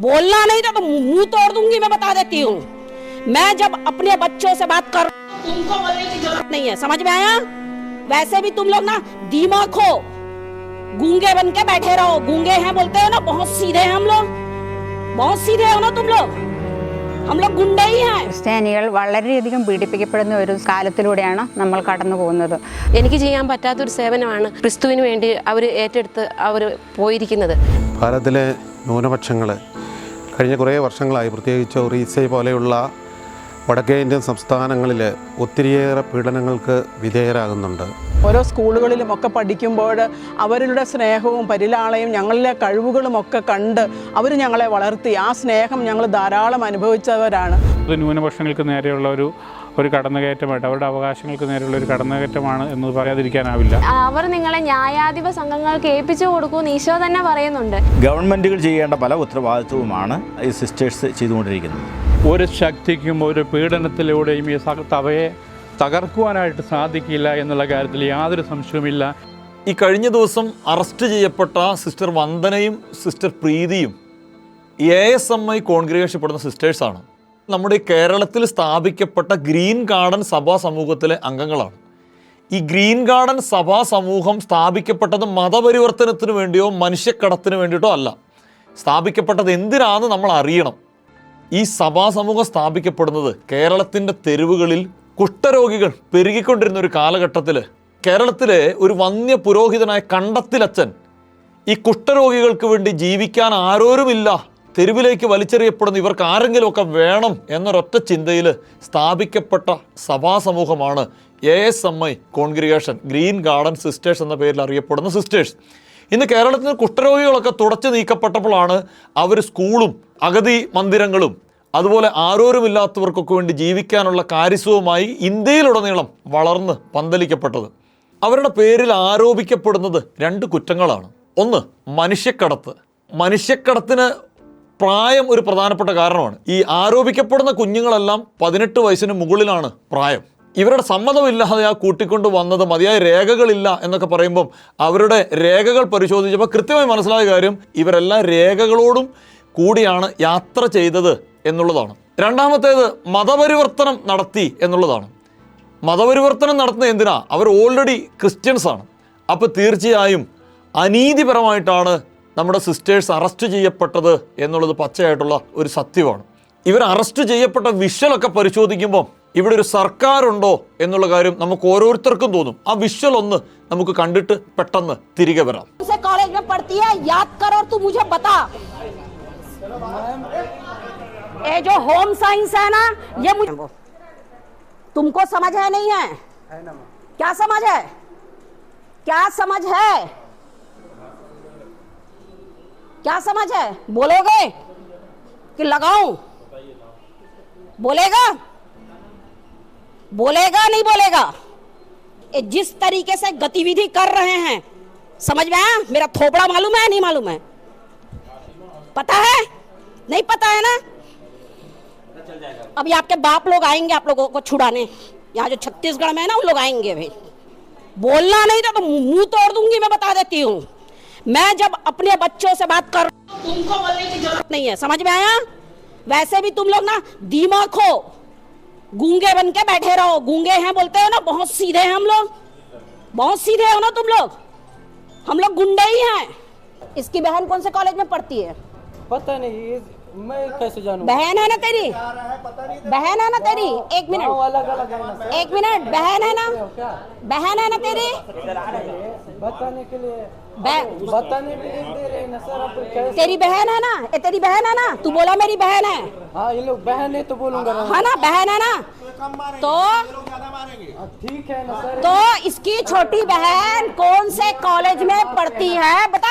बोलना नहीं था तो मुंह तोड़ दूंगी मैं बता देती हूँ मैं जब अपने बच्चों से बात कर तुमको बोलने की जरूरत नहीं है समझ में आया वैसे भी तुम लोग ना दिमाग हो गूंगे बन के बैठे रहो गूंगे हैं बोलते हो ना बहुत सीधे हैं हम लोग बहुत सीधे हो ना तुम लोग हम लोग गुंडे ही हैं ക്രിസ്ത്യാനികൾ വളരെയധികം പീഡിപ്പിക്കപ്പെടുന്ന ഒരു കാലത്തിലൂടെയാണ് നമ്മൾ കടന്നു പോകുന്നത് എനിക്ക് ചെയ്യാൻ പറ്റാത്തൊരു സേവനമാണ് ക്രിസ്തുവിന് വേണ്ടി അവർ ഏറ്റെടുത്ത് അവർ പോയിരിക്കുന്നത് ഭാരതത്തിലെ ന്യൂനപക്ഷങ്ങൾ കഴിഞ്ഞ കുറേ വർഷങ്ങളായി പ്രത്യേകിച്ച് ഒറീസ പോലെയുള്ള വടക്കേ ഇന്ത്യൻ സംസ്ഥാനങ്ങളിൽ ഒത്തിരിയേറെ പീഡനങ്ങൾക്ക് വിധേയരാകുന്നുണ്ട്. ഓരോ സ്കൂളുകളിലും ഒക്കെ പഠിക്കുമ്പോൾ അവരുടെ സ്നേഹവും പരിലാളയും ഞങ്ങളിലെ കഴിവുകളും ഒക്കെ കണ്ട് അവർ ഞങ്ങളെ വളർത്തി. ആ സ്നേഹം ഞങ്ങൾ ധാരാളം അനുഭവിച്ചവരാണ്. ന്യൂനപക്ഷങ്ങൾക്ക് നേരെയുള്ള ഒരു ഒരു കടന്നുകയറ്റമായിട്ട് അവരുടെ അവകാശങ്ങൾക്ക് നേരെയുള്ള ഒരു കടന്നുകയറ്റമാണ് എന്ന് പറയാതിരിക്കാനാവില്ല. അവർ നിങ്ങളെ ന്യായാധിപ സംഘങ്ങൾക്ക് ഏൽപ്പിച്ചു കൊടുക്കുമെന്ന് ഈശോ തന്നെ പറയുന്നുണ്ട്. ഗവൺമെന്റുകൾ ചെയ്യേണ്ട പല ഉത്തരവാദിത്വവുമാണ് ഈ സിസ്റ്റേഴ്സ് ചെയ്തുകൊണ്ടിരിക്കുന്നത്. ഒരു ശക്തിക്കും ഒരു പീഡനത്തിലൂടെയും ഈ തവയെ തകർക്കുവാനായിട്ട് സാധിക്കില്ല എന്നുള്ള കാര്യത്തിൽ യാതൊരു സംശയവുമില്ല. ഈ കഴിഞ്ഞ ദിവസം അറസ്റ്റ് ചെയ്യപ്പെട്ട സിസ്റ്റർ വന്ദനയും സിസ്റ്റർ പ്രീതിയും എ എസ് എം ഐ കോൺഗ്രിഗേഷൻപ്പെടുന്ന സിസ്റ്റേഴ്സാണ്. നമ്മുടെ കേരളത്തിൽ സ്ഥാപിക്കപ്പെട്ട ഗ്രീൻ ഗാർഡൻ സഭാ സമൂഹത്തിലെ അംഗങ്ങളാണ്. ഈ ഗ്രീൻ ഗാർഡൻ സഭാ സമൂഹം സ്ഥാപിക്കപ്പെട്ടത് മതപരിവർത്തനത്തിന് വേണ്ടിയോ മനുഷ്യക്കടത്തിന് വേണ്ടിയിട്ടോ അല്ല. സ്ഥാപിക്കപ്പെട്ടത് എന്തിനാന്ന് നമ്മൾ അറിയണം. ഈ സഭാ സമൂഹം സ്ഥാപിക്കപ്പെടുന്നത് കേരളത്തിന്റെ തെരുവുകളിൽ കുഷ്ഠരോഗികൾ പെരുകിക്കൊണ്ടിരുന്ന ഒരു കാലഘട്ടത്തിൽ കേരളത്തിലെ ഒരു വന്യ പുരോഹിതനായ കണ്ടത്തിലച്ചൻ ഈ കുഷ്ഠരോഗികൾക്ക് വേണ്ടി ജീവിക്കാൻ ആരോരുമില്ല തെരുവിലേക്ക് വലിച്ചെറിയപ്പെടുന്ന ഇവർക്ക് ആരെങ്കിലുമൊക്കെ വേണം എന്നൊരൊറ്റ ചിന്തയിൽ സ്ഥാപിക്കപ്പെട്ട സഭാ സമൂഹമാണ് A S M I congregation green garden sisters എന്ന പേരിൽ അറിയപ്പെടുന്ന സിസ്റ്റേഴ്സ് ഇന്ന് കേരളത്തിൽ കുഷ്ഠരോഗികളൊക്കെ തുടച്ചു നീക്കപ്പെട്ടപ്പോഴാണ് അവർ സ്കൂളും അഗതി മന്ദിരങ്ങളും അതുപോലെ ആരോരുമില്ലാത്തവർക്കൊക്കെ വേണ്ടി ജീവിക്കാനുള്ള കാര്യസ്വവുമായി ഇന്ത്യയിലുടനീളം വളർന്ന് പന്തലിക്കപ്പെട്ടത്. അവരുടെ പേരിൽ ആരോപിക്കപ്പെടുന്നത് രണ്ട് കുറ്റങ്ങളാണ്. ഒന്ന് മനുഷ്യക്കടത്ത്. മനുഷ്യക്കടത്തിന് പ്രായം ഒരു പ്രധാനപ്പെട്ട കാരണമാണ്. ഈ ആരോപിക്കപ്പെടുന്ന കുഞ്ഞുങ്ങളെല്ലാം പതിനെട്ട് വയസ്സിന് മുകളിലാണ് പ്രായം. ഇവരുടെ സമ്മതമില്ലാതെ ആ കൂട്ടിക്കൊണ്ട് വന്നത് മതിയായ രേഖകളില്ല എന്നൊക്കെ പറയുമ്പം അവരുടെ രേഖകൾ പരിശോധിച്ചപ്പോൾ കൃത്യമായി മനസ്സിലായ കാര്യം ഇവരെല്ലാം രേഖകളോടും കൂടിയാണ് യാത്ര ചെയ്തത് എന്നുള്ളതാണ്. രണ്ടാമത്തേത് മതപരിവർത്തനം നടത്തി എന്നുള്ളതാണ്. മതപരിവർത്തനം നടത്തുന്നത് എന്തിനാ? അവർ ഓൾറെഡി ക്രിസ്ത്യൻസാണ് അപ്പോൾ തീർച്ചയായും അനീതിപരമായിട്ടാണ് നമ്മുടെ സിസ്റ്റേഴ്സ് അറസ്റ്റ് ചെയ്യപ്പെട്ടത് എന്നുള്ളത് പച്ചയായിട്ടുള്ള ഒരു സത്യമാണ് ഇവർ അറസ്റ്റ് ചെയ്യപ്പെട്ട വിഷ്വലൊക്കെ പരിശോധിക്കുമ്പോൾ ഇവിടെ ഒരു സർക്കാരുണ്ടോ എന്നുള്ള കാര്യം നമുക്ക് ഓരോരുത്തർക്കും തോന്നും ആ വിഷ്വൽ ഒന്ന് നമുക്ക് കണ്ടിട്ട് പെട്ടെന്ന് തിരികെ വരാം कौन से कॉलेज में पढ़ती है याद कर और तू मुझे बता ये जो होम साइंस है ना ये मुझे तुमको समझ है नहीं है क्या समझ है क्या समझ है क्या समझ है? बोलोगे? कि लगाऊँ? बोलेगा? बोलेगा नहीं बोलेगा? ये जिस तरीके से गतिविधि कर रहे हैं, समझ में आया? मेरा थोपड़ा मालूम है, नहीं मालूम है? पता है? नहीं पता है ना? अभी आपके बाप लोग आएँगे आप लोगों को छुड़ाने। यहाँ जो छत्तीसगढ़ में है ना उन लोग आएँगे भाई बोलना नहीं था तो मुँह तोड़ दूँगी मैं, बता देती हूँ। मैं जब अपने बच्चों से बात कर तुमको बोलने की ज़रूरत नहीं है। समझ में आया? वैसे भी तुम लोग ना दिमाग हो गूँगे बन के बैठे रहो। गूँगे हैं बोलते हो ना बहुत सीधे हैं हम लोग। बहुत सीधे हो ना तुम लोग? हम लोग गुंडे ही हैं। इसकी बहन कौन से कॉलेज में पढ़ती है? पता नहीं मैं कैसे जानूँ? बहन है ना तेरी? बहन है ना तेरी? एक मिनट। अलग अलग है एक मिनट। बहन है ना? बहन है ना तेरी? बताने के लिए बताने के लिए दे रहे ना सर तेरी बहन है ना? ये तेरी बहन है ना? तू बोला मेरी बहन है। हाँ ये लोग बहन है तो बोलूँगा है ना बहन है ना? तो ठीक है ना सर। तो इसकी छोटी बहन कौन से कॉलेज में पढ़ती है? बता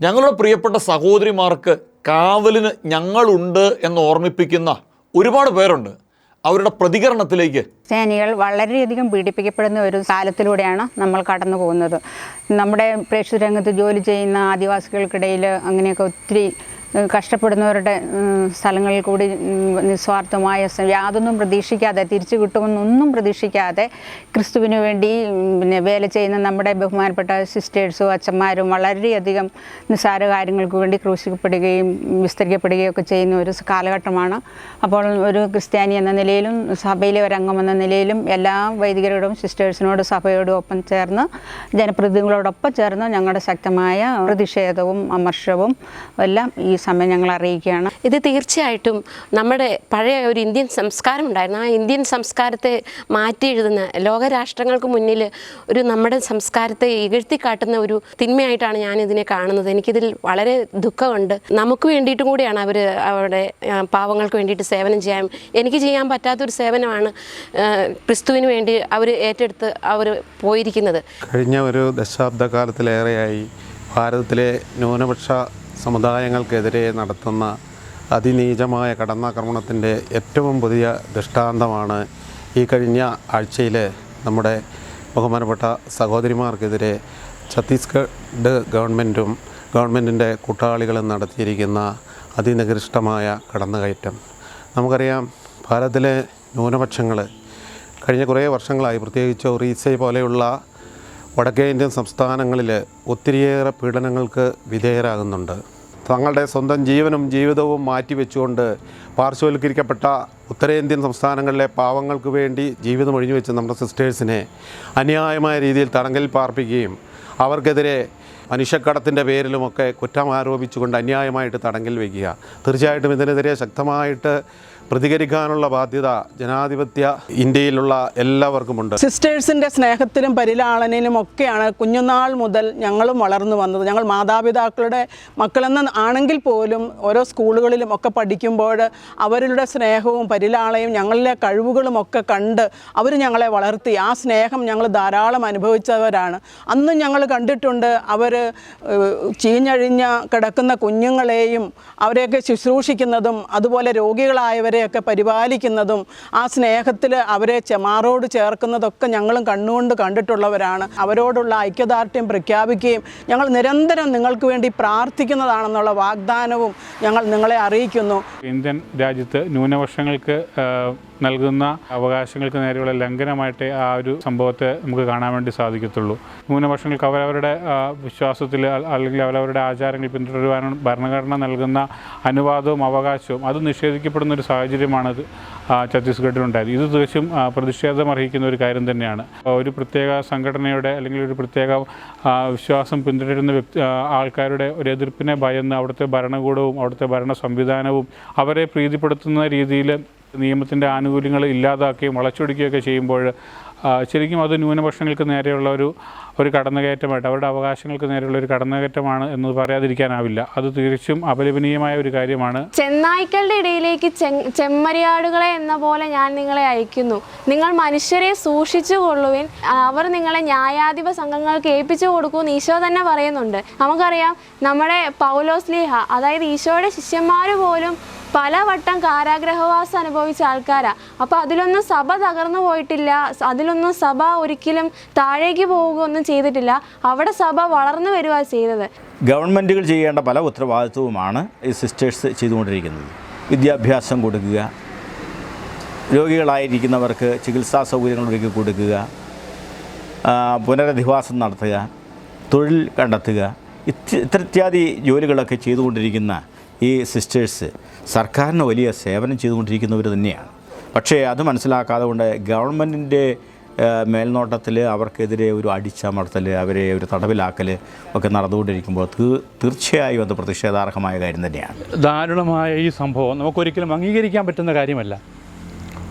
ഞങ്ങളുടെ പ്രിയപ്പെട്ട സഹോദരിമാർക്ക് കാവലിന് ഞങ്ങളുണ്ട് എന്ന് ഓർമ്മിപ്പിക്കുന്ന ഒരുപാട് പേരുണ്ട്. അവരുടെ പ്രതികരണത്തിലേക്ക്. ക്രിസ്ത്യാനികൾ വളരെയധികം പീഡിപ്പിക്കപ്പെടുന്ന ഒരു കാലത്തിലൂടെയാണ് നമ്മൾ കടന്നു പോകുന്നത്. നമ്മുടെ പ്രേക്ഷിത രംഗത്ത് ജോലി ചെയ്യുന്ന ആദിവാസികൾക്കിടയിൽ അങ്ങനെയൊക്കെ ഒത്തിരി കഷ്ടപ്പെടുന്നവരുടെ സ്ഥലങ്ങളിൽ കൂടി നിസ്വാർത്ഥമായ യാതൊന്നും പ്രതീക്ഷിക്കാതെ തിരിച്ചു കിട്ടുമെന്നൊന്നും പ്രതീക്ഷിക്കാതെ ക്രിസ്തുവിന് വേണ്ടി പിന്നെ വേല ചെയ്യുന്ന നമ്മുടെ ബഹുമാനപ്പെട്ട സിസ്റ്റേഴ്സും അച്ഛന്മാരും വളരെയധികം നിസ്സാര കാര്യങ്ങൾക്ക് വേണ്ടി ക്രൂശിക്കപ്പെടുകയും വിസ്തരിക്കപ്പെടുകയും ഒക്കെ ചെയ്യുന്ന ഒരു കാലഘട്ടമാണ്. അപ്പോൾ ഒരു ക്രിസ്ത്യാനി എന്ന നിലയിലും സഭയിലെ ഒരംഗം എന്ന നിലയിലും എല്ലാ വൈദികരോടും സിസ്റ്റേഴ്സിനോടും സഭയോടും ഒപ്പം ചേർന്ന് ജനപ്രതിനിധികളോടൊപ്പം ചേർന്ന് ഞങ്ങളുടെ ശക്തമായ പ്രതിഷേധവും അമർഷവും എല്ലാം ഈ സമയം ഞങ്ങൾ അറിയിക്കുകയാണ്. ഇത് തീർച്ചയായിട്ടും നമ്മുടെ പഴയ ഒരു ഇന്ത്യൻ സംസ്കാരം ഉണ്ടായിരുന്നു. ആ ഇന്ത്യൻ സംസ്കാരത്തെ മാറ്റി എഴുതുന്ന ലോകരാഷ്ട്രങ്ങൾക്ക് മുന്നിൽ ഒരു നമ്മുടെ സംസ്കാരത്തെ ഇകഴ്ത്തി കാട്ടുന്ന ഒരു തിന്മയായിട്ടാണ് ഞാൻ ഇതിനെ കാണുന്നത്. എനിക്കിതിൽ വളരെ ദുഃഖമുണ്ട്. നമുക്ക് വേണ്ടിയിട്ടും കൂടിയാണ് അവർ അവിടെ ആ, പാവങ്ങൾക്ക് വേണ്ടിയിട്ട് സേവനം ചെയ്യാൻ. എനിക്ക് ചെയ്യാൻ പറ്റാത്തൊരു സേവനമാണ് ക്രിസ്തുവിന് വേണ്ടി അവർ ഏറ്റെടുത്ത് അവർ പോയിരിക്കുന്നത്. കഴിഞ്ഞ ഒരു ദശാബ്ദ കാലത്തിലേറെയായി ഭാരതത്തിലെ ന്യൂനപക്ഷ സമുദായങ്ങൾക്കെതിരെ നടത്തുന്ന അതിനീചമായ കടന്നാക്രമണത്തിന്റെ ഏറ്റവും പുതിയ ദൃഷ്ടാന്തമാണ് ഈ കഴിഞ്ഞ ആഴ്ചയിൽ നമ്മുടെ ബഹുമാനപ്പെട്ട സഹോദരിമാർക്കെതിരെ ഛത്തീസ്ഗഡ് ഗവൺമെന്റും ഗവൺമെന്റിന്റെ കൂട്ടാളികളും നടത്തിയിരിക്കുന്ന അതിനികൃഷ്ടമായ കടന്നുകയറ്റം. നമുക്കറിയാം ഭാരതത്തിലെ ന്യൂനപക്ഷങ്ങൾ കഴിഞ്ഞ കുറേ വർഷങ്ങളായി പ്രത്യേകിച്ച് ഒറീസ പോലെയുള്ള വടക്കേ ഇന്ത്യൻ സംസ്ഥാനങ്ങളിൽ ഒത്തിരിയേറെ പീഡനങ്ങൾക്ക് വിധേയരാകുന്നുണ്ട്. തങ്ങളുടെ സ്വന്തം ജീവനും ജീവിതവും മാറ്റിവെച്ചുകൊണ്ട് പാർശ്വവൽക്കരിക്കപ്പെട്ട ഉത്തരേന്ത്യൻ സംസ്ഥാനങ്ങളിലെ പാവങ്ങൾക്ക് വേണ്ടി ജീവിതം ഒഴിഞ്ഞു വെച്ച നമ്മുടെ സിസ്റ്റേഴ്സിനെ അന്യായമായ രീതിയിൽ തടങ്കലിൽ പാർപ്പിക്കുകയും അവർക്കെതിരെ മനുഷ്യക്കടത്തിന്റെ പേരിലുമൊക്കെ കുറ്റം ആരോപിച്ചുകൊണ്ട് അന്യായമായിട്ട് തടങ്കൽ വയ്ക്കുക തീർച്ചയായിട്ടും ഇതിനെതിരെ ശക്തമായിട്ട് പ്രതികരിക്കാനുള്ള ബാധ്യത ജനാധിപത്യ ഇന്ത്യയിലുള്ള എല്ലാവർക്കുമുണ്ട്. സിസ്റ്റേഴ്സിന്റെ സ്നേഹത്തിലും പരിലാളനയിലും ഒക്കെയാണ് കുഞ്ഞുനാൾ മുതൽ ഞങ്ങളും വളർന്നു വന്നത്. ഞങ്ങൾ മാതാപിതാക്കളുടെ മക്കളെന്ന് ആണെങ്കിൽ പോലും ഓരോ സ്കൂളുകളിലും ഒക്കെ പഠിക്കുമ്പോൾ അവരുടെ സ്നേഹവും പരിലാളയും ഞങ്ങളിലെ കഴിവുകളും ഒക്കെ കണ്ട് അവർ ഞങ്ങളെ വളർത്തി. ആ സ്നേഹം ഞങ്ങൾ ധാരാളം അനുഭവിച്ചവരാണ്. അന്നും ഞങ്ങൾ കണ്ടിട്ടുണ്ട് അവർ ചീഞ്ഞഴിഞ്ഞ കിടക്കുന്ന കുഞ്ഞുങ്ങളെയും അവരെയൊക്കെ ശുശ്രൂഷിക്കുന്നതും അതുപോലെ രോഗികളായവരെയൊക്കെ പരിപാലിക്കുന്നതും ആ സ്നേഹത്തിൽ അവരെ ചെമാറോട് ചേർക്കുന്നതൊക്കെ ഞങ്ങളും കണ്ണുകൊണ്ട് കണ്ടിട്ടുള്ളവരാണ്. അവരോടുള്ള ഐക്യദാർഢ്യം പ്രഖ്യാപിക്കുകയും ഞങ്ങൾ നിരന്തരം നിങ്ങൾക്ക് വേണ്ടി പ്രാർത്ഥിക്കുന്നതാണെന്നുള്ള വാഗ്ദാനവും ഞങ്ങൾ നിങ്ങളെ അറിയിക്കുന്നു. ഇന്ത്യൻ രാജ്യത്ത് ന്യൂനപക്ഷങ്ങൾക്ക് നൽകുന്ന അവകാശങ്ങൾക്ക് നേരെയുള്ള ലംഘനമായിട്ട് ആ ഒരു സംഭവത്തെ നമുക്ക് കാണാൻ വേണ്ടി സാധിക്കത്തുള്ളൂ. ന്യൂനപക്ഷങ്ങൾക്ക് അവരവരുടെ വിശ്വാസത്തിൽ അല്ലെങ്കിൽ അവരവരുടെ ആചാരങ്ങൾ പിന്തുടരുവാനും ഭരണഘടന നൽകുന്ന അനുവാദവും അവകാശവും അത് നിഷേധിക്കപ്പെടുന്ന ഒരു സാഹചര്യമാണ് ഛത്തീസ്ഗഡിൽ ഛത്തീസ്ഗഡിലുണ്ടായത്. ഇത് തികച്ചും പ്രതിഷേധം അർഹിക്കുന്ന ഒരു കാര്യം തന്നെയാണ്. ഒരു പ്രത്യേക സംഘടനയുടെ അല്ലെങ്കിൽ ഒരു പ്രത്യേക വിശ്വാസം പിന്തുടരുന്ന വ്യക്തി ആൾക്കാരുടെ ഒരു എതിർപ്പിനെ ഭയന്ന് അവിടുത്തെ ഭരണകൂടവും അവിടുത്തെ ഭരണ സംവിധാനവും അവരെ പ്രീതിപ്പെടുത്തുന്ന രീതിയിൽ നിയമത്തിന്റെ ആനുകൂല്യങ്ങൾ ഇല്ലാതാക്കുകയും വളച്ചൊടിക്കുകയൊക്കെ ചെയ്യുമ്പോൾ ശരിക്കും അത് ന്യൂനപക്ഷങ്ങൾക്ക് നേരെയുള്ള ഒരു ഒരു കടന്നുകയറ്റമായിട്ട് അവരുടെ അവകാശങ്ങൾക്ക് നേരെയുള്ള ഒരു കടന്നുകയറ്റമാണ് എന്ന് പറയാതിരിക്കാനാവില്ല. അത് തീർച്ചയായും അപലപനീയമായ ഒരു കാര്യമാണ്. ചെന്നായ്ക്കളുടെ ഇടയിലേക്ക് ചെമ്മരിയാടുകളെ എന്ന പോലെ ഞാൻ നിങ്ങളെ അയക്കുന്നു. നിങ്ങൾ മനുഷ്യരെ സൂക്ഷിച്ചു കൊള്ളുവിൻ. അവർ നിങ്ങളെ ന്യായാധിപ സംഘങ്ങൾക്ക് ഏൽപ്പിച്ചു കൊടുക്കുമെന്ന് ഈശോ തന്നെ പറയുന്നുണ്ട്. നമുക്കറിയാം നമ്മുടെ പൗലോസ്ലിഹ അതായത് ഈശോയുടെ ശിഷ്യന്മാർ പോലും പലവട്ടം കാരാഗ്രഹവാസം അനുഭവിച്ച ആൾക്കാരാ. അപ്പോൾ അതിലൊന്നും സഭ തകർന്നു പോയിട്ടില്ല. അതിലൊന്നും സഭ ഒരിക്കലും താഴേക്ക് പോവുകയൊന്നും ചെയ്തിട്ടില്ല. അവിടെ സഭ വളർന്നു വരിക ചെയ്തത്. ഗവൺമെന്റുകൾ ചെയ്യേണ്ട പല ഉത്തരവാദിത്വവുമാണ് ഈ സിസ്റ്റേഴ്സ് ചെയ്തുകൊണ്ടിരിക്കുന്നത്. വിദ്യാഭ്യാസം കൊടുക്കുക രോഗികളായിരിക്കുന്നവർക്ക് ചികിത്സാ സൗകര്യങ്ങൾ ഒരുക്കി കൊടുക്കുക പുനരധിവാസം നടത്തുക തൊഴിൽ കണ്ടെത്തുക ഇത്യാദി ജോലികളൊക്കെ ചെയ്തുകൊണ്ടിരിക്കുന്ന ഈ സിസ്റ്റേഴ്സ് സർക്കാരിന് വലിയ സേവനം ചെയ്തുകൊണ്ടിരിക്കുന്നവർ തന്നെയാണ്. പക്ഷേ അത് മനസ്സിലാക്കാതെ കൊണ്ട് ഗവൺമെന്റിന്റെ മേൽനോട്ടത്തിൽ അവർക്കെതിരെ ഒരു അടിച്ചമർത്തൽ അവരെ ഒരു തടവിലാക്കൽ ഒക്കെ നടന്നുകൊണ്ടിരിക്കുമ്പോൾ തീർച്ചയായും അത് പ്രതിഷേധാർഹമായ കാര്യം തന്നെയാണ്. ദാരുണമായ ഈ സംഭവം നമുക്കൊരിക്കലും അംഗീകരിക്കാൻ പറ്റുന്ന കാര്യമല്ല.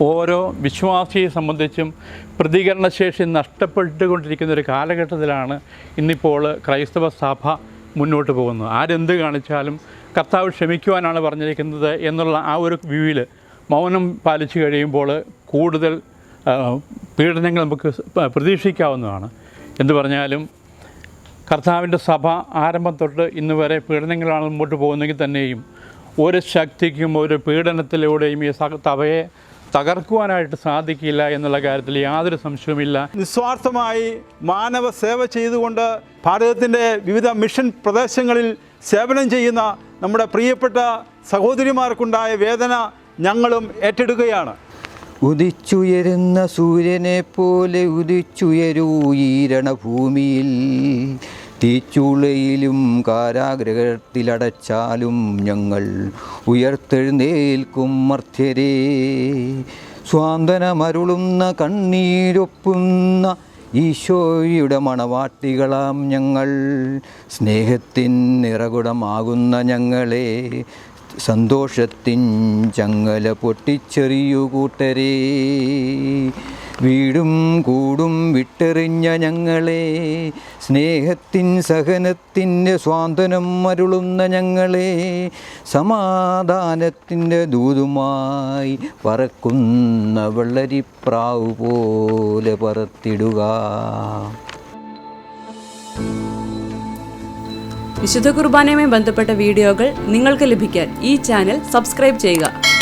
ഓരോ വിശ്വാസിയെ സംബന്ധിച്ചും പ്രതികരണശേഷി നഷ്ടപ്പെട്ടുകൊണ്ടിരിക്കുന്ന ഒരു കാലഘട്ടത്തിലാണ് ഇന്നിപ്പോൾ ക്രൈസ്തവ സഭ മുന്നോട്ട് പോകുന്നത്. ആരെന്ത് കാണിച്ചാലും കർത്താവ് ക്ഷമിക്കുവാനാണ് പറഞ്ഞിരിക്കുന്നത് എന്നുള്ള ആ ഒരു വ്യൂവിൽ മൗനം പാലിച്ചു കഴിയുമ്പോൾ കൂടുതൽ പീഡനങ്ങൾ നമുക്ക് പ്രതീക്ഷിക്കാവുന്നതാണ്. എന്ന് പറഞ്ഞാലും കർത്താവിന്റെ സഭ ആരംഭം തൊട്ട് ഇന്ന് വരെ പീഡനങ്ങളാണ് മുമ്പോട്ട് പോകുന്നെങ്കിൽ തന്നെയും ഒരു ശക്തിക്കും ഒരു പീഡനത്തിലൂടെയും ഈ സഭയെ തകർക്കുവാനായിട്ട് സാധിക്കില്ല എന്നുള്ള കാര്യത്തിൽ യാതൊരു സംശയവുമില്ല. നിസ്വാർത്ഥമായി മാനവ സേവ ചെയ്തുകൊണ്ട് ഭാരതത്തിന്റെ വിവിധ മിഷൻ പ്രദേശങ്ങളിൽ സേവനം ചെയ്യുന്ന നമ്മുടെ പ്രിയപ്പെട്ട സഹോദരിമാർക്കുണ്ടായ വേദന ഞങ്ങളും ഏറ്റെടുക്കുകയാണ്. ഉദിച്ചുയരുന്ന സൂര്യനെ പോലെ ഉദിച്ചുയരൂ ഈരണഭൂമിയിൽ തീച്ചുളയിലും കാരാഗ്രഹത്തിലടച്ചാലും ഞങ്ങൾ ഉയർത്തെഴുന്നേൽക്കും മർത്യരേ. സ്വാന്തനമരുളുന്ന കണ്ണീരൊപ്പുന്ന ഈശോയുടെ മണവാട്ടികളാം ഞങ്ങൾ. സ്നേഹത്തിൻ നിറകുടമാകുന്ന ഞങ്ങളെ. സന്തോഷത്തിൻ ചങ്ങല പൊട്ടിച്ചെറിയു കൂട്ടരേ. വീടും കൂടും വിട്ടെറിഞ്ഞ ഞങ്ങളെ സ്നേഹത്തിൻ സഹനത്തിന്റെ സ്വാന്തനം അരുളുന്ന ഞങ്ങളെ സമാധാനത്തിന്റെ ദൂതുമായി പറക്കുന്ന വെള്ളരിപ്രാവ് പോലെ പറത്തിടുക. വിശുദ്ധ കുർബാനയുമായി ബന്ധപ്പെട്ട വീഡിയോകൾ നിങ്ങൾക്ക് ലഭിക്കാൻ ഈ ചാനൽ സബ്സ്ക്രൈബ് ചെയ്യുക.